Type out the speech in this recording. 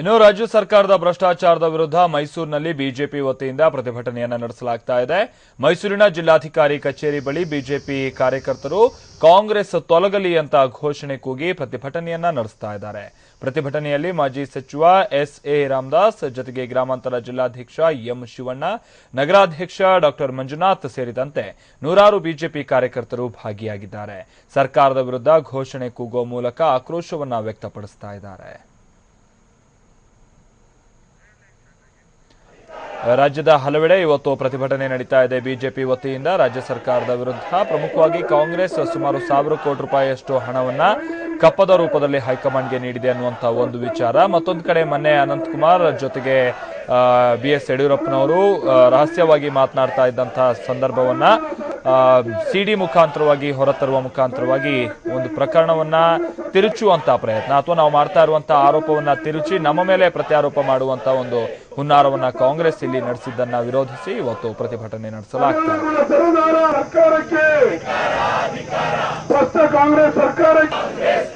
ಇನ್ನು ರಾಜ್ಯ ಸರ್ಕಾರದ ಭ್ರಷ್ಟಾಚಾರದ ವಿರುದ್ಧ ಮೈಸೂರಿನಲ್ಲಿ ಬಿಜೆಪಿ ವತಿಯಿಂದ ಪ್ರತಿಭಟನೆಯನ್ನು ನಡೆಸಲಾಗ್ತಾ ಇದೆ. ಮೈಸೂರಿನ ಜಿಲ್ಲಾಧಿಕಾರಿ ಕಚೇರಿ ಬಳಿ ಬಿಜೆಪಿ ಕಾರ್ಯಕರ್ತರು ಕಾಂಗ್ರೆಸ್ ತೊಲಗಲಿ ಅಂತ ಘೋಷಣೆ ಕೂಗಿ ಪ್ರತಿಭಟನೆಯನ್ನ ನಡೆಸ್ತಾ ಇದ್ದಾರೆ. ಪ್ರತಿಭಟನೆಯಲ್ಲಿ ಮಾಜಿ ಸಚಿವ ಎಸ್ ಎ ರಾಮದಾಸ್, ಜೊತೆಗೆ ಗ್ರಾಮಾಂತರ ಜಿಲ್ಲಾಧ್ಯಕ್ಷ ಎಂ ಶಿವಣ್ಣ, ನಗರಾಧ್ಯಕ್ಷ ಡಾಕ್ಟರ್ ಮಂಜುನಾಥ್ ಸೇರಿದಂತೆ ನೂರಾರು ಬಿಜೆಪಿ ಕಾರ್ಯಕರ್ತರು ಭಾಗಿಯಾಗಿದ್ದಾರೆ. ಸರ್ಕಾರದ ವಿರುದ್ಧ ಘೋಷಣೆ ಕೂಗುವ ಮೂಲಕ ಆಕ್ರೋಶವನ್ನು ವ್ಯಕ್ತಪಡಿಸ್ತಾ ಇದ್ದಾರೆ. ರಾಜ್ಯದ ಹಲವೆಡೆ ಇವತ್ತು ಪ್ರತಿಭಟನೆ ನಡೀತಾ ಇದೆ. ಬಿಜೆಪಿ ವತಿಯಿಂದ ರಾಜ್ಯ ಸರ್ಕಾರದ ವಿರುದ್ಧ ಪ್ರಮುಖವಾಗಿ ಕಾಂಗ್ರೆಸ್ ಸುಮಾರು ಸಾವಿರ ಕೋಟಿ ರೂಪಾಯಿಯಷ್ಟು ಹಣವನ್ನ ಕಪ್ಪದ ರೂಪದಲ್ಲಿ ಹೈಕಮಾಂಡ್ಗೆ ನೀಡಿದೆ ಅನ್ನುವಂತ ಒಂದು ವಿಚಾರ. ಮತ್ತೊಂದು ಕಡೆ ಮೊನ್ನೆ ಅನಂತಕುಮಾರ್ ಜೊತೆಗೆ ಬಿ ಎಸ್ ಯಡಿಯೂರಪ್ಪನವರು ರಹಸ್ಯವಾಗಿ ಮಾತನಾಡ್ತಾ ಇದ್ದಂತಹ ಸಂದರ್ಭವನ್ನ ಸಿಡಿ ಮುಖಾಂತರವಾಗಿ, ಹೊರತರುವ ಮುಖಾಂತರವಾಗಿ ಒಂದು ಪ್ರಕರಣವನ್ನ ತಿರುಚುವಂತ ಪ್ರಯತ್ನ ಅಥವಾ ನಾವು ಮಾಡ್ತಾ ಇರುವಂತಹ ಆರೋಪವನ್ನ ತಿರುಚಿ ನಮ್ಮ ಮೇಲೆ ಪ್ರತ್ಯಾರೋಪ ಮಾಡುವಂತ ಒಂದು ಹುನ್ನಾರವನ್ನ ಕಾಂಗ್ರೆಸ್ ಇಲ್ಲಿ ನಡೆಸಿದ್ದನ್ನ ವಿರೋಧಿಸಿ ಇವತ್ತು ಪ್ರತಿಭಟನೆ ನಡೆಸಲಾಗ್ತದೆ. ಕಾಂಗ್ರೆಸ್ ಸರ್ಕಾರಕ್ಕೆ